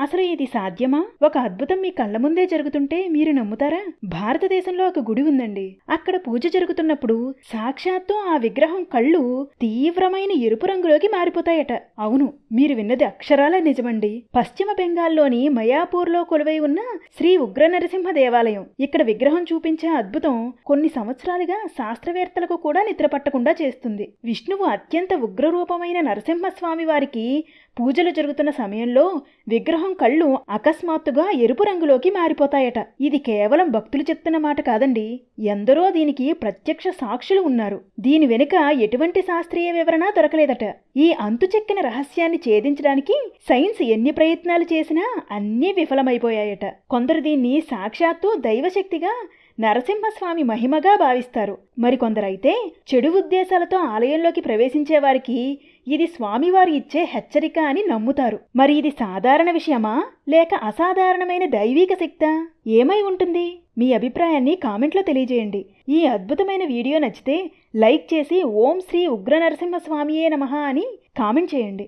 అసలు ఇది సాధ్యమా? ఒక అద్భుతం మీ కళ్ళ ముందే జరుగుతుంటే మీరు నమ్ముతారా? భారతదేశంలో ఒక గుడి ఉందండి. అక్కడ పూజ జరుగుతున్నప్పుడు సాక్షాత్తు ఆ విగ్రహం కళ్ళు తీవ్రమైన ఎరుపు రంగులోకి మారిపోతాయట. అవును మీరు విన్నది అక్షరాల నిజమండి. పశ్చిమ బెంగాల్లోని మయాపూర్లో కొలువై ఉన్న శ్రీ ఉగ్ర నరసింహ దేవాలయం. ఇక్కడ విగ్రహం చూపించే అద్భుతం కొన్ని సంవత్సరాలుగా శాస్త్రవేత్తలకు కూడా నిద్రపట్టకుండా చేస్తుంది. విష్ణువు అత్యంత ఉగ్రరూపమైన నరసింహస్వామి వారికి పూజలు జరుగుతున్న సమయంలో విగ్రహం కళ్ళు అకస్మాత్తుగా ఎరుపు రంగులోకి మారిపోతాయట. ఇది కేవలం భక్తులు చెప్తున్న మాట కాదండి. ఎందరో దీనికి ప్రత్యక్ష సాక్షులు ఉన్నారు. దీని వెనుక ఎటువంటి శాస్త్రీయ వివరణ దొరకలేదట. ఈ అంతుచెక్కిన రహస్యాన్ని ఛేదించడానికి సైన్స్ ఎన్ని ప్రయత్నాలు చేసినా అన్నీ విఫలమైపోయాయట. కొందరు దీన్ని సాక్షాత్తు దైవశక్తిగా నరసింహస్వామి మహిమగా భావిస్తారు. మరికొందరైతే చెడు ఉద్దేశాలతో ఆలయంలోకి ప్రవేశించే వారికి ఇది స్వామివారు ఇచ్చే హెచ్చరిక అని నమ్ముతారు. మరి ఇది సాధారణ విషయమా? లేక అసాధారణమైన దైవీక శక్తా? ఏమై ఉంటుంది? మీ అభిప్రాయాన్ని కామెంట్లో తెలియజేయండి. ఈ అద్భుతమైన వీడియో నచ్చితే లైక్ చేసి ఓం శ్రీ ఉగ్ర నరసింహ స్వామియే నమః అని కామెంట్ చేయండి.